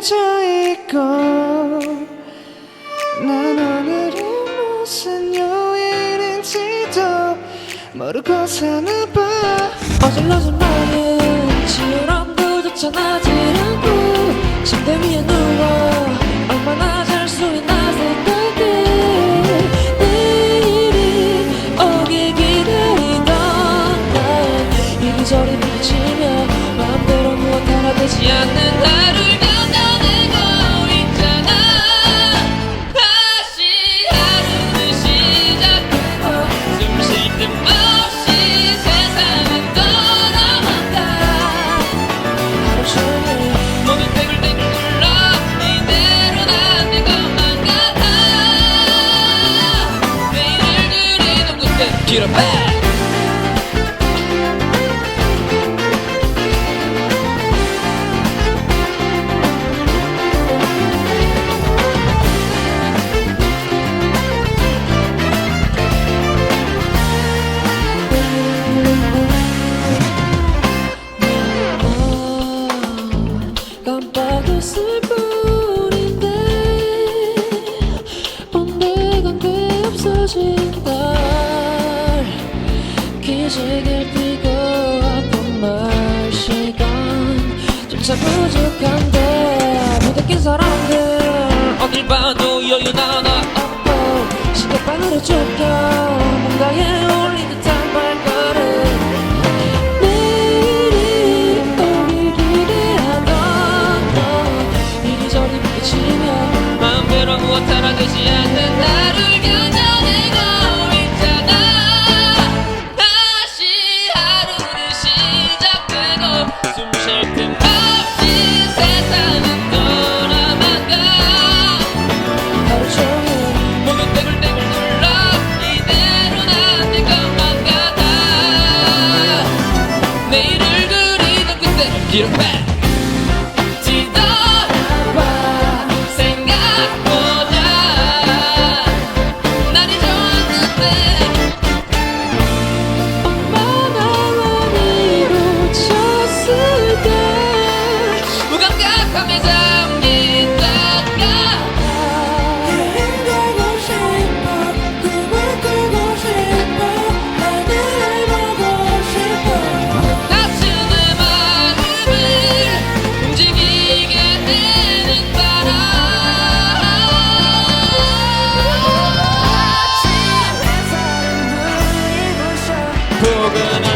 흐려져 있고 난 오늘이 무슨 요일인지도 모르고 사나 봐. 어질러진 마음 지우람도조차 나질 않고 침대 위에 누워 얼마나 잘 수 있나 생각해. 내일이 오길 기다리던 날. 이리저리 부딪히며 마음대로 무엇 하나 되지 않는 하 back. 기지개를 펴고 아픈 말 시간조차 부족한데 부대낀 사람들 어딜 봐도 여유 하나 없고 시계바늘에 쫓겨 뭔가에 올린 get it back. programming.